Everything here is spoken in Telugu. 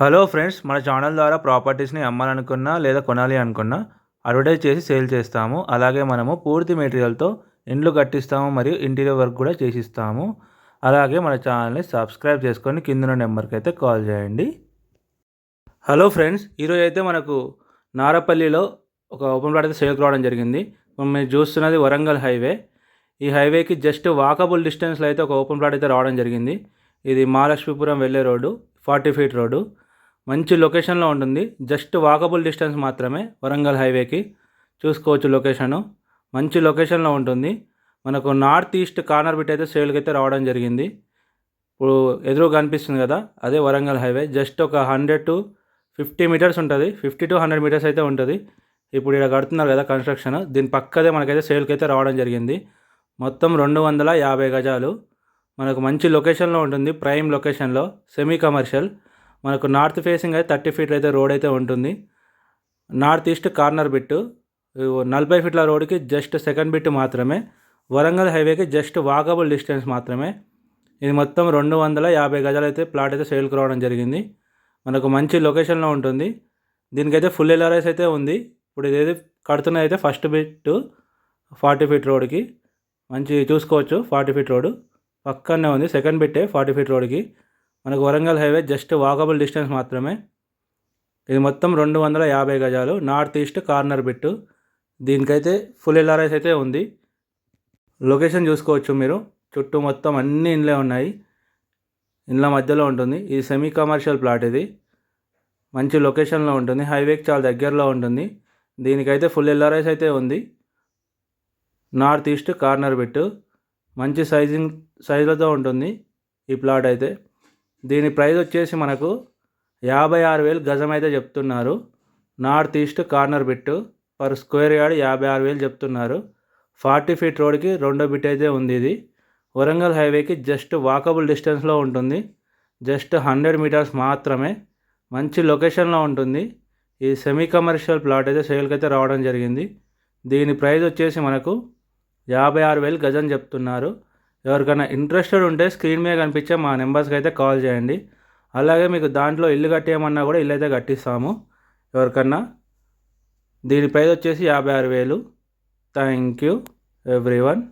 హలో ఫ్రెండ్స్ మన ఛానల్ ద్వారా ప్రాపర్టీస్ని అమ్మాలనుకున్నా లేదా కొనాలి అనుకున్నా అడ్వర్టైజ్ చేసి సేల్ చేస్తాము. అలాగే మనము పూర్తి మెటీరియల్తో ఇండ్లు కట్టిస్తాము మరియు ఇంటీరియర్ వర్క్ కూడా చేసిస్తాము. అలాగే మన ఛానల్ని సబ్స్క్రైబ్ చేసుకొని కింద నెంబర్కి అయితే కాల్ చేయండి. హలో ఫ్రెండ్స్ ఈరోజు అయితే మనకు నారపల్లిలో ఒక ఓపెన్ ప్లాట్ అయితే సేల్కి రావడం జరిగింది. మేము మీరు చూస్తున్నది వరంగల్ హైవే. ఈ హైవేకి జస్ట్ వాకబుల్ డిస్టెన్స్లో అయితే ఒక ఓపెన్ ప్లాట్ అయితే రావడం జరిగింది. ఇది మహాలక్ష్మీపురం వెళ్ళే రోడ్డు ఫార్టీ ఫీట్ రోడ్డు. మంచి లొకేషన్లో ఉంటుంది. జస్ట్ వాకబుల్ డిస్టెన్స్ మాత్రమే వరంగల్ హైవేకి. చూసుకోవచ్చు లొకేషను. మంచి లొకేషన్లో ఉంటుంది. మనకు నార్త్ ఈస్ట్ కార్నర్ బిట్ అయితే సేల్కి అయితే రావడం జరిగింది. ఇప్పుడు ఎదురు కనిపిస్తుంది కదా అదే వరంగల్ హైవే. జస్ట్ ఒక హండ్రెడ్ టు ఫిఫ్టీ మీటర్స్ ఉంటుంది. ఫిఫ్టీ టు హండ్రెడ్ మీటర్స్ అయితే ఉంటుంది. ఇప్పుడు ఇక్కడ కడుతున్నారు కదా కన్స్ట్రక్షన్. దీని పక్కదే మనకైతే సేల్కి అయితే రావడం జరిగింది. మొత్తం రెండు వందల యాభై గజాలు. మనకు మంచి లొకేషన్లో ఉంటుంది. ప్రైమ్ లొకేషన్లో. Semi commercial. మనకు నార్త్ ఫేసింగ్ అయితే థర్టీ ఫీట్ అయితే రోడ్ అయితే ఉంటుంది. North east corner bit. నలభై ఫీట్ల రోడ్కి జస్ట్ సెకండ్ బిట్ మాత్రమే. వరంగల్ హైవేకి జస్ట్ వాకబుల్ డిస్టెన్స్ మాత్రమే. ఇది మొత్తం రెండు వందల యాభై గజాలు అయితే ప్లాట్ అయితే సేల్కి రావడం జరిగింది. మనకు మంచి లొకేషన్లో ఉంటుంది. దీనికైతే ఫుల్ ఎల్ఆర్ఎస్ అయితే ఉంది. ఇప్పుడు ఇదేది కడుతున్నది అయితే ఫస్ట్ బిట్ ఫార్టీ ఫీట్ రోడ్కి మంచి చూసుకోవచ్చు ఫార్టీ ఫీట్ రోడ్ పక్కనే ఉంది సెకండ్ బిట్టే ఫార్టీ ఫీట్ రోడ్కి మనకు Warangal highway just walkable distance మాత్రమే. ఇది మొత్తం రెండు వందల యాభై గజాలు. North east corner bit. దీనికైతే ఫుల్ ఎల్ఆర్ఎస్ అయితే ఉంది. లొకేషన్ చూసుకోవచ్చు మీరు. చుట్టూ మొత్తం అన్ని ఇండ్లే ఉన్నాయి. ఇండ్ల మధ్యలో ఉంటుంది. ఇది సెమీ కమర్షియల్ ప్లాట్ ఇది. మంచి లొకేషన్లో ఉంటుంది. హైవేకి చాలా దగ్గరలో ఉంటుంది. దీనికైతే ఫుల్ ఎల్ఆర్ఎస్ అయితే ఉంది. North east corner bit. మంచి సైజింగ్ సైజులతో ఉంటుంది ఈ ప్లాట్ అయితే. దీని ప్రైస్ వచ్చేసి మనకు యాభై ఆరు వేలు గజం అయితే చెప్తున్నారు. North east corner bit per square yard యాభై ఆరు వేలు చెప్తున్నారు. ఫార్టీ ఫీట్ రోడ్కి రెండో బిట్ అయితే ఉంది ఇది. వరంగల్ హైవేకి జస్ట్ వాకబుల్ డిస్టెన్స్లో ఉంటుంది. జస్ట్ హండ్రెడ్ మీటర్స్ మాత్రమే మంచి లొకేషన్లో ఉంటుంది. ఈ సెమీ కమర్షియల్ ప్లాట్ అయితే సేల్కి అయితే రావడం జరిగింది. దీని ప్రైస్ వచ్చేసి మనకు యాభై ఆరు వేలు గజం చెప్తున్నారు. ఎవరికైనా ఇంట్రెస్టెడ్ ఉంటే స్క్రీన్ మీద కనిపించే మా నెంబర్స్కి అయితే కాల్ చేయండి. అలాగే మీకు దాంట్లో ఇల్లు కట్టేయమన్నా కూడా ఇల్లు అయితే కట్టిస్తాము. ఎవరికన్నా. దీని ప్రైస్ వచ్చేసి యాభై ఆరు వేలు. Thank you every one